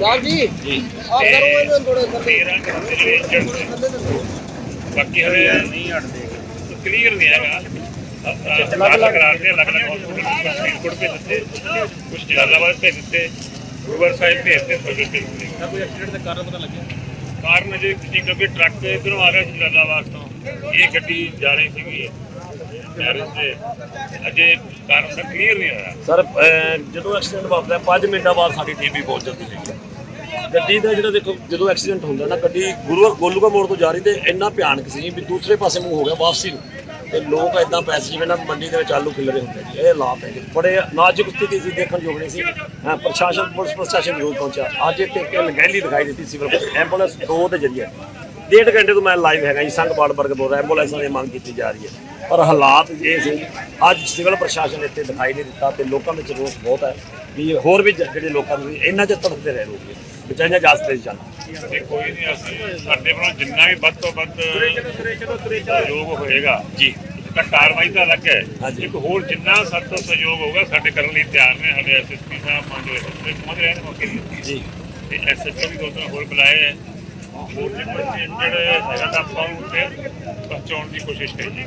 ਸਾਹਿਬ ਜੀ ਆਪ ਕਰੋ ਇਹਨਾਂ ਥੋੜੇ ਥੱਲੇ। 13 ਘੰਟੇ ਜਿਹੜੇ ਇੰਜਣ ਨੇ ਥੱਲੇ ਥੱਲੇ ਬਾਕੀ ਹਲੇ ਨਹੀਂ ਹਟਦੇ। ਕਲੀਅਰ ਨਹੀਂ ਹੈਗਾ। ਅਲੱਗ ਅਲੱਗ ਕਰਾਰ ਦੇ ਅਲੱਗ ਅਲੱਗ ਹਸਪੀਟਲ ਫਰੀਦਕੋਟ ਭੇਜ ਦਿੱਤੇ। ਕੁਝ ਜਲਾਲਾਬਾਦ ਭੇਜ ਦਿੱਤੇ। ਗੁਰੂਵਾਰ ਸਾਹਿਬ ਭੇਜ ਦਿੱਤੇ ਫਿਰ ਭੇਜ ਦਿੱਤੇ। ਕੋਈ ਐਕਸੀਡੈਂਟ ਦਾ ਕਾਰਨ ਪਤਾ ਲੱਗਿਆ? ਕਾਰਨ ਅਜੇ ਕਿਸੇ ਕਿਉਂਕਿ ਟਰੱਕ ਇਧਰੋਂ ਆ ਰਿਹਾ ਸੀ ਜਲਾਲਾਬਾਦ ਤੋਂ। ਇਹ ਗੱਡੀ ਜਾ ਰਹੀ ਸੀਗੀ। ਅਜੇ ਕਾਰਨ ਦਾ ਕਲੀਅਰ ਨਹੀਂ ਹੋਇਆ। ਸਰ ਅਹ ਜਦੋਂ ਐਕਸੀਡੈਂਟ ਵਾਪਰਿਆ 5 ਮਿੰਟਾਂ ਬਾਅਦ ਸਾਡੀ ਟੀਮ ਵੀ ਪਹੁੰਚ ਜਾਂਦੀ ਸੀ ਗੱਡੀ ਦਾ ਜਿਹੜਾ ਦੇਖੋ ਜਦੋਂ ਐਕਸੀਡੈਂਟ ਹੁੰਦਾ ਨਾ ਗੱਡੀ ਗੁਰੂ ਗੋਲੂਗਾ ਮੋੜ ਤੋਂ ਜਾ ਰਹੀ ਤੇ ਇੰਨਾ ਭਿਆਨਕ ਸੀ ਵੀ ਦੂਸਰੇ ਪਾਸੇ ਮੂੰਹ ਹੋ ਗਿਆ ਵਾਪਸੀ ਨੂੰ। ਤੇ ਲੋਕ ਐਦਾਂ ਪੈਸੇ ਜਿਵੇਂ ਨਾ ਮੰਡੀ ਦੇ ਵਿੱਚ ਆਲੂ ਖਿਲਰੇ ਹੁੰਦੇ ਜੀ ਇਹ ਹਾਲਾਤ ਹੈ ਬੜੇ ਨਾਜ਼ੁਕ ਸਥਿਤੀ ਸੀ ਦੇਖਣ ਯੋਗ ਨਹੀਂ ਸੀ। ਹਾਂ, ਪ੍ਰਸ਼ਾਸਨ ਪੁਲਿਸ ਪ੍ਰਸ਼ਾਸਨ ਜ਼ਰੂਰ ਪਹੁੰਚਿਆ। ਅੱਜ ਇੱਥੇ ਇੱਕ ਲੰਗੈਲੀ ਦਿਖਾਈ ਦਿੱਤੀ ਸਿਵਲ ਐਂਬੂਲੈਂਸ ਦੋ ਦੇ ਜਰੀਏ। ਡੇਢ ਘੰਟੇ ਤੋਂ ਮੈਂ ਲਾਈਵ ਹੈਗਾ ਜੀ ਸੰਘ ਬਾੜਬਰਗ ਬੋਲ ਰਿਹਾ। ਐਂਬੂਲੈਂਸਾਂ ਦੀ ਮੰਗ ਕੀਤੀ ਜਾ ਰਹੀ ਹੈ। ਪਰ ਹਾਲਾਤ ਇਹ ਸੀ ਅੱਜ ਸਿਵਲ ਪ੍ਰਸ਼ਾਸਨ ਇੱਥੇ ਦਿਖਾਈ ਨਹੀਂ ਦਿੱਤਾ ਤੇ ਲੋਕਾਂ ਵਿੱਚ ਰੋਸ ਬਹੁਤ ਹੈ। ਵੀ ਹੋਰ ਵੀ ਜਿਹੜੇ ਲੋਕਾਂ ਨੂੰ ਵੀ ਇਹਨਾਂ 'ਚ ਤੜਫਦੇ ਰਹੇ ਲੋਕ। ਵਿਚਾਈਆਂ ਜਾਸਤੇ ਜਾਣ ਤੇ ਕੋਈ ਨਹੀਂ ਅਸੀਂ ਸਾਡੇ ਵੱਲੋਂ ਜਿੰਨਾ ਵੀ ਵੱਧ ਤੋਂ ਵੱਧ ਸਹਿਯੋਗ ਹੋਏਗਾ ਜੀ। ਤਾਂ ਕਾਰਵਾਈ ਤਾਂ ਅਲੱਗ ਹੈ। ਹਾਂਜੀ। ਇੱਕ ਹੋਰ ਜਿੰਨਾ ਸਾਡੇ ਤੋਂ ਸਹਿਯੋਗ ਹੋਊਗਾ ਸਾਡੇ ਕਰਨ ਲਈ ਤਿਆਰ ਨੇ ਸਾਡੇ ਐਸਐਸਪੀ ਸਾਹਿਬ ਲਓ ਐਸਐਸਪੀ ਪਹੁੰਚ ਰਹੇ ਨੇ ਮੌਕੇ ਤੇ। ਜੀ। ਤੇ ਐਸਐਸਪੀ ਵੀ ਦੋ ਤਿੰਨ ਹੋਰ ਬੁਲਾਏ ਹੈ। ਹੋਰ ਜੇ ਬੱਚੇ ਜਿਹੜੇ ਹੈਗਾ ਤਾਂ ਆਪਾਂ ਉੱਤੇ ਪਹੁੰਚਾਉਣ ਦੀ ਕੋਸ਼ਿਸ਼ ਕਰੀਏ।